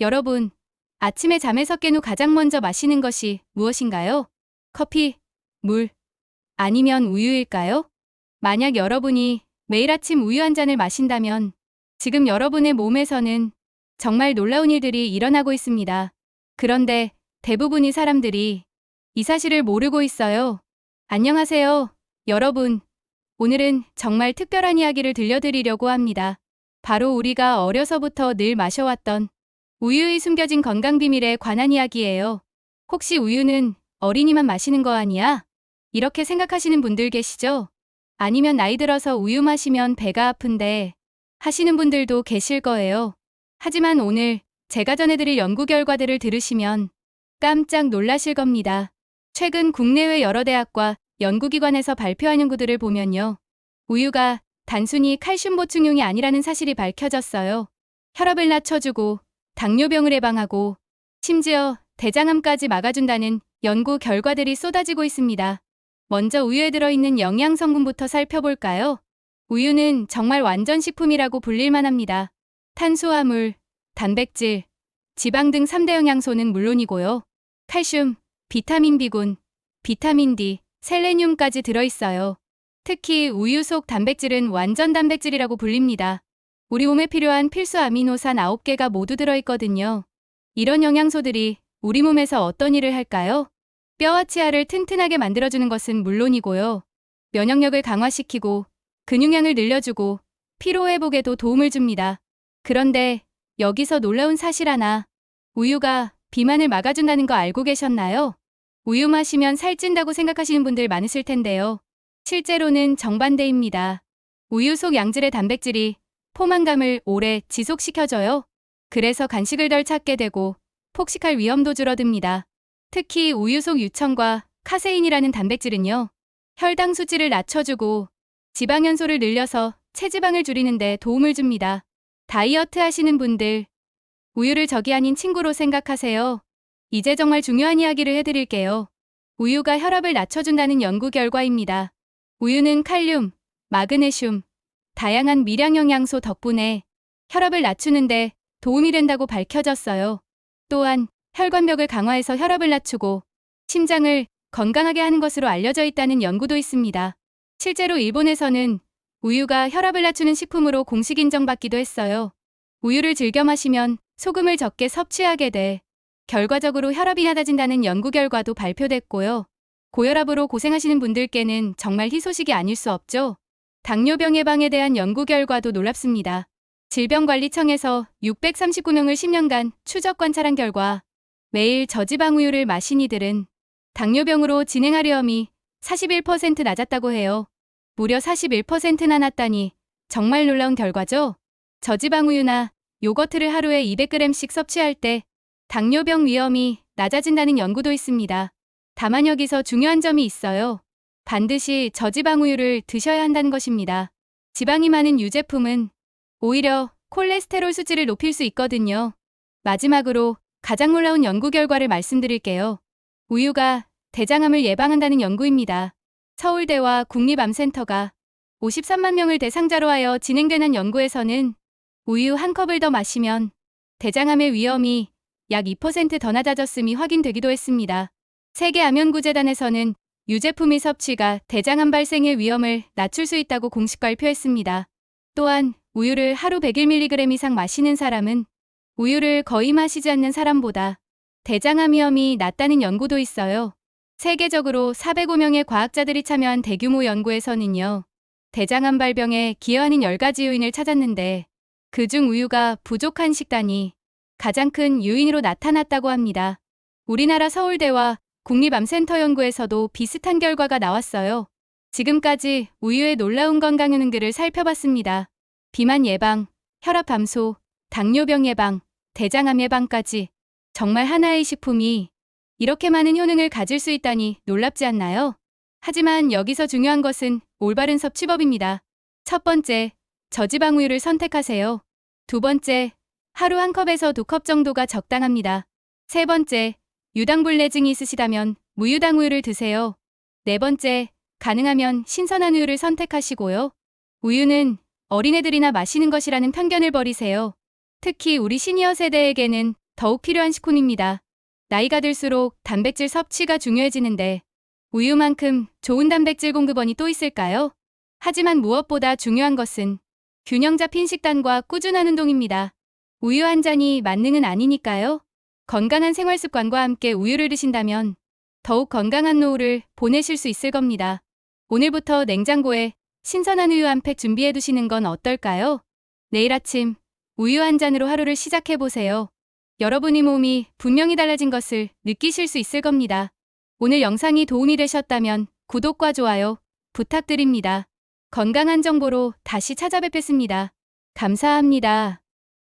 여러분, 아침에 잠에서 깬 후 가장 먼저 마시는 것이 무엇인가요? 커피, 물, 아니면 우유일까요? 만약 여러분이 매일 아침 우유 한 잔을 마신다면 지금 여러분의 몸에서는 정말 놀라운 일들이 일어나고 있습니다. 그런데 대부분의 사람들이 이 사실을 모르고 있어요. 안녕하세요, 여러분. 오늘은 정말 특별한 이야기를 들려드리려고 합니다. 바로 우리가 어려서부터 늘 마셔왔던 우유의 숨겨진 건강 비밀에 관한 이야기예요. 혹시 우유는 어린이만 마시는 거 아니야? 이렇게 생각하시는 분들 계시죠? 아니면 나이 들어서 우유 마시면 배가 아픈데 하시는 분들도 계실 거예요. 하지만 오늘 제가 전해드릴 연구 결과들을 들으시면 깜짝 놀라실 겁니다. 최근 국내외 여러 대학과 연구기관에서 발표한 연구들을 보면요. 우유가 단순히 칼슘 보충용이 아니라는 사실이 밝혀졌어요. 혈압을 낮춰주고 당뇨병을 예방하고 심지어 대장암까지 막아준다는 연구 결과들이 쏟아지고 있습니다. 먼저 우유에 들어있는 영양 성분부터 살펴볼까요? 우유는 정말 완전 식품이라고 불릴만 합니다. 탄수화물, 단백질, 지방 등 3대 영양소는 물론이고요. 칼슘, 비타민 B군, 비타민 D, 셀레늄까지 들어있어요. 특히 우유 속 단백질은 완전 단백질이라고 불립니다. 우리 몸에 필요한 필수 아미노산 9개가 모두 들어있거든요. 이런 영양소들이 우리 몸에서 어떤 일을 할까요? 뼈와 치아를 튼튼하게 만들어주는 것은 물론이고요. 면역력을 강화시키고 근육량을 늘려주고 피로회복에도 도움을 줍니다. 그런데 여기서 놀라운 사실 하나. 우유가 비만을 막아준다는 거 알고 계셨나요? 우유 마시면 살찐다고 생각하시는 분들 많으실 텐데요. 실제로는 정반대입니다. 우유 속 양질의 단백질이 포만감을 오래 지속시켜줘요. 그래서 간식을 덜 찾게 되고 폭식할 위험도 줄어듭니다. 특히 우유 속 유청과 카세인이라는 단백질은요. 혈당 수치를 낮춰주고 지방 연소를 늘려서 체지방을 줄이는데 도움을 줍니다. 다이어트 하시는 분들, 우유를 적이 아닌 친구로 생각하세요. 이제 정말 중요한 이야기를 해드릴게요. 우유가 혈압을 낮춰준다는 연구 결과입니다. 우유는 칼륨, 마그네슘, 다양한 미량 영양소 덕분에 혈압을 낮추는데 도움이 된다고 밝혀졌어요. 또한 혈관벽을 강화해서 혈압을 낮추고 심장을 건강하게 하는 것으로 알려져 있다는 연구도 있습니다. 실제로 일본에서는 우유가 혈압을 낮추는 식품으로 공식 인정받기도 했어요. 우유를 즐겨 마시면 소금을 적게 섭취하게 돼 결과적으로 혈압이 낮아진다는 연구 결과도 발표됐고요. 고혈압으로 고생하시는 분들께는 정말 희소식이 아닐 수 없죠. 당뇨병 예방에 대한 연구 결과도 놀랍습니다. 질병관리청에서 639명을 10년간 추적 관찰한 결과 매일 저지방 우유를 마신 이들은 당뇨병으로 진행하려함이 41% 낮았다고 해요. 무려 41%나 낮다니 정말 놀라운 결과죠? 저지방 우유나 요거트를 하루에 200g씩 섭취할 때 당뇨병 위험이 낮아진다는 연구도 있습니다. 다만 여기서 중요한 점이 있어요. 반드시 저지방 우유를 드셔야 한다는 것입니다. 지방이 많은 유제품은 오히려 콜레스테롤 수치를 높일 수 있거든요. 마지막으로 가장 놀라운 연구 결과를 말씀드릴게요. 우유가 대장암을 예방한다는 연구입니다. 서울대와 국립암센터가 53만 명을 대상자로 하여 진행된 한 연구에서는 우유 한 컵을 더 마시면 대장암의 위험이 약 2%더 낮아졌음이 확인되기도 했습니다. 세계암연구재단에서는 유제품의 섭취가 대장암 발생의 위험을 낮출 수 있다고 공식 발표했습니다. 또한 우유를 하루 101mg 이상 마시는 사람은 우유를 거의 마시지 않는 사람보다 대장암 위험이 낮다는 연구도 있어요. 세계적으로 405명의 과학자들이 참여한 대규모 연구에서는요. 대장암 발병에 기여하는 10가지 요인을 찾았는데 그중 우유가 부족한 식단이 가장 큰 요인으로 나타났다고 합니다. 우리나라 서울대와 국립암센터 연구에서도 비슷한 결과가 나왔어요. 지금까지 우유의 놀라운 건강 효능들을 살펴봤습니다. 비만 예방, 혈압 감소, 당뇨병 예방, 대장암 예방까지 정말 하나의 식품이 이렇게 많은 효능을 가질 수 있다니 놀랍지 않나요? 하지만 여기서 중요한 것은 올바른 섭취법입니다. 첫 번째, 저지방 우유를 선택하세요. 두 번째, 하루 한 컵에서 두 컵 정도가 적당합니다. 세 번째, 유당불내증이 있으시다면 무유당 우유를 드세요. 네 번째, 가능하면 신선한 우유를 선택하시고요. 우유는 어린애들이나 마시는 것이라는 편견을 버리세요. 특히 우리 시니어 세대에게는 더욱 필요한 식훈입니다. 나이가 들수록 단백질 섭취가 중요해지는데 우유만큼 좋은 단백질 공급원이 또 있을까요? 하지만 무엇보다 중요한 것은 균형 잡힌 식단과 꾸준한 운동입니다. 우유 한 잔이 만능은 아니니까요. 건강한 생활 습관과 함께 우유를 드신다면 더욱 건강한 노후를 보내실 수 있을 겁니다. 오늘부터 냉장고에 신선한 우유 한 팩 준비해 두시는 건 어떨까요? 내일 아침 우유 한 잔으로 하루를 시작해 보세요. 여러분의 몸이 분명히 달라진 것을 느끼실 수 있을 겁니다. 오늘 영상이 도움이 되셨다면 구독과 좋아요 부탁드립니다. 건강한 정보로 다시 찾아뵙겠습니다. 감사합니다.